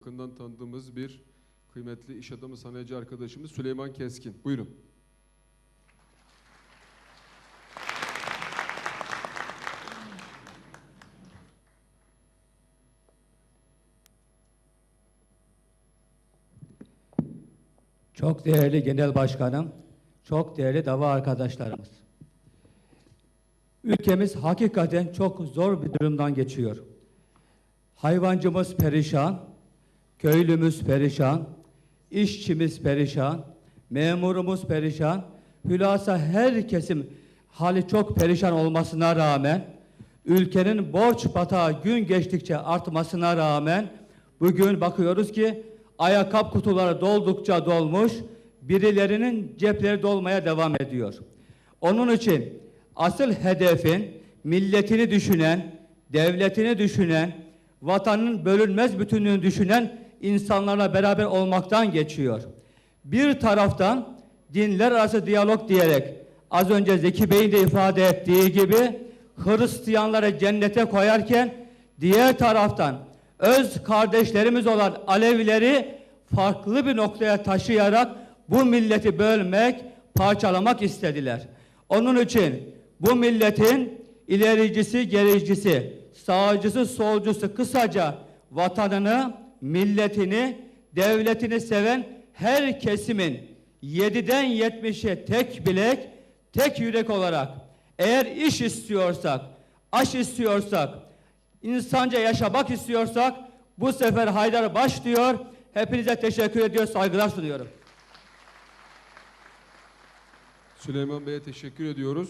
Yakından tanıdığımız bir kıymetli iş adamı sanayici arkadaşımız Süleyman Keskin. Buyurun. Çok değerli genel başkanım, çok değerli dava arkadaşlarımız. Ülkemiz hakikaten çok zor bir durumdan geçiyor. Hayvancımız perişan, köylümüz perişan, işçimiz perişan, memurumuz perişan. Hülasa her kesim hali çok perişan olmasına rağmen, ülkenin borç batağı gün geçtikçe artmasına rağmen bugün bakıyoruz ki ayakkabı kutuları doldukça dolmuş, birilerinin cepleri dolmaya devam ediyor. Onun için asıl hedefin milletini düşünen, devletini düşünen, vatanın bölünmez bütünlüğünü düşünen insanlarla beraber olmaktan geçiyor. Bir taraftan dinler arası diyalog diyerek az önce Zeki Bey'in de ifade ettiği gibi Hristiyanları cennete koyarken diğer taraftan öz kardeşlerimiz olan Alevileri farklı bir noktaya taşıyarak bu milleti bölmek, parçalamak istediler. Onun için bu milletin ilericisi, gericisi, sağcısı, solcusu kısaca vatanını, milletini, devletini seven her kesimin 7'den 70'e tek bilek, tek yürek olarak eğer iş istiyorsak, aş istiyorsak, insanca yaşamak istiyorsak bu sefer Haydar baş diyor. Hepinize teşekkür ediyor, saygılar sunuyorum. Süleyman Bey'e teşekkür ediyoruz.